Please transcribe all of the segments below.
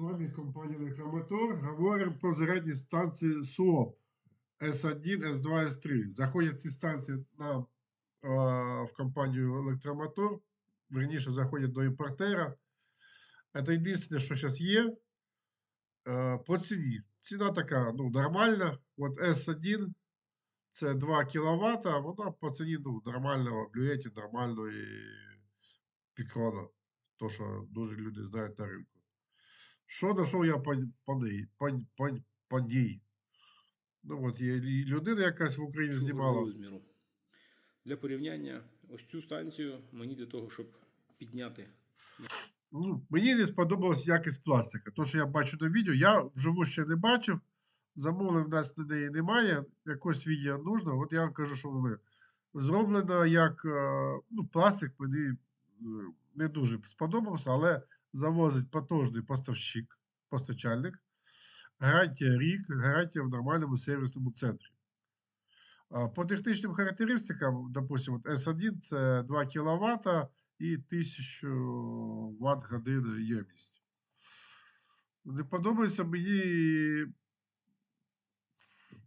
вами компанія Електромотор. Говоримо про зарядні станції СУОП S1, S2, S3. Заходять ці станції на, е, в компанію Електромотор. Верніше заходять до імпортера. Це єдине, що зараз є. Е, по ціні. Ціна така ну, нормальна. От S1 це 2 кВт, вона по ціні ну, нормального блюєті, нормальної пікрона. То, що дуже люди знають на ринку. Що знайшов я по, по, ній, по, по, по ній? Ну, от є людина якась в Україні знімала. Для порівняння, ось цю станцію мені для того, щоб підняти. Ну, мені не сподобалась якість пластика. То, що я бачу на відео, я вживу ще не бачив. Замовлень в нас на неї немає. Якось відео нужно. От я вам кажу, що воно зроблено як е, ну, пластик мені е, не дуже сподобався, але завозить потужний поставщик, постачальник. Гарантія рік, гарантія в нормальному сервісному центрі. По технічним характеристикам, допустим, S1 це 2 кВт і 1000 Вт годин ємність. Не подобається мені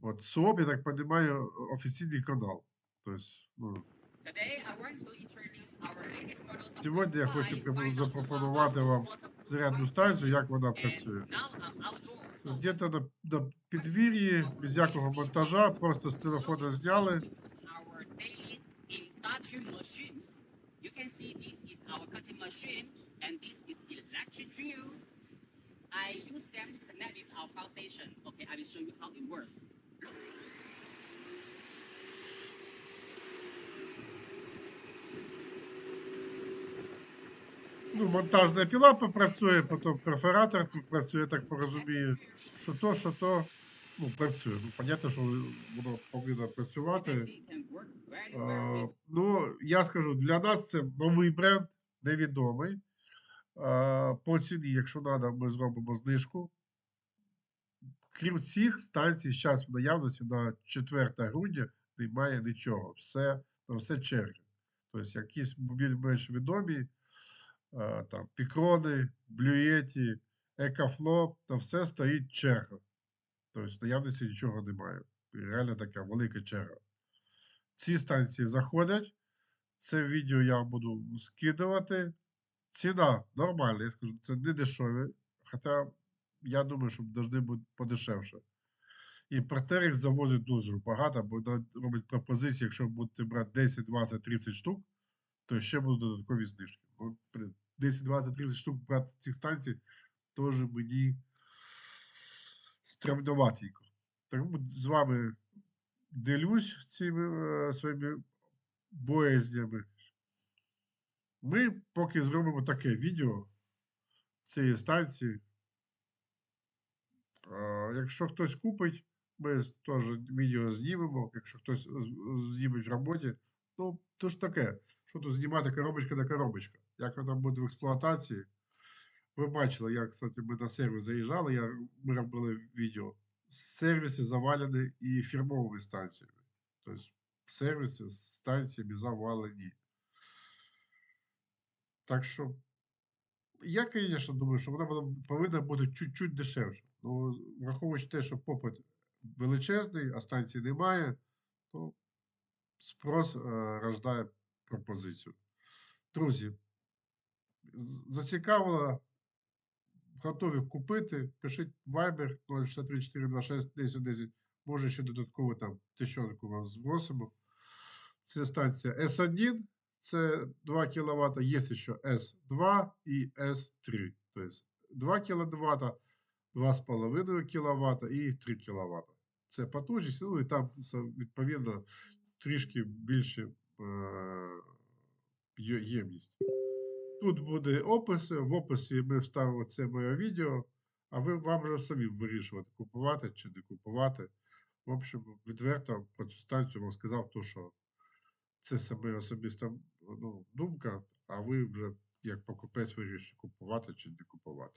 от СОП, я так розумію, офіційний канал. Тобто, ну, Today, I want to Сьогодні я хочу прямо 5 запропонувати вам зарядну станцію, як вона працює. Где-то на, на підвір'ї, без якого монтажа, просто з телефона зняли. I use them to connect with our power station. Okay, I will show you how it works. Ну, монтажна піла попрацює, потім перфоратор працює, так порозумію. Що то, що то, ну, працює. Ну, понятно, що воно повинно працювати. with Ну, я скажу, для нас це новий бренд, невідомий. Е, По ціні, якщо треба, ми зробимо знижку. Крім цих станцій, зараз в наявності на 4 грудня немає нічого. Все, на все черги. Тобто, якісь більш відомі, там, пікрони, блюєті, екофло, на все стоїть черга. Тобто, наявності нічого немає. Реально така велика черга ці станції заходять. Це відео я буду скидувати. Ціна нормальна, я скажу, це не дешеві. Хоча я думаю, що повинні бути подешевше. Імпортери їх завозять дуже багато, бо роблять пропозиції, якщо будете брати 10, 20, 30 штук, то ще будуть додаткові знижки. От, 10, 20, 30 штук брати цих станцій теж мені стремноватенько. Тому з вами ділюсь цими е, своїми боязнями. Ми поки зробимо таке відео цієї станції. Якщо хтось купить, ми теж відео знімемо. Якщо хтось з- зніме в роботі, ну то ж таке. Що тут знімати коробочка на коробочка? Як вона буде в експлуатації? Ви бачили, як, кстати, ми на сервіс заїжджали, я, ми робили відео. Сервіси завалені і фірмовими станціями. Тобто сервіси з станціями завалені. Так що, я, звісно, думаю, що вона повинна бути чуть-чуть дешевше. Ну, враховуючи те, що попит величезний, а станції немає, то спрос е, рождає пропозицію. Друзі, зацікавило, готові купити, пишіть Viber 063 426 1010. Може, ще додатково там тисячонку вам збросимо. Це станція S1, це 2 кВт, є ще S2 і S3. Тобто 2 кВт, 2,5 кВт і 3 кВт. Це потужність, ну і там відповідно трішки більше ємність. Тут буде опис. В описі ми вставимо це моє відео, а ви вам вже самі вирішувати, купувати чи не купувати. В общем, відверто про цю станцію вам сказав, то, що це саме особиста ну, думка, а ви вже як покупець вирішуєте, купувати чи не купувати.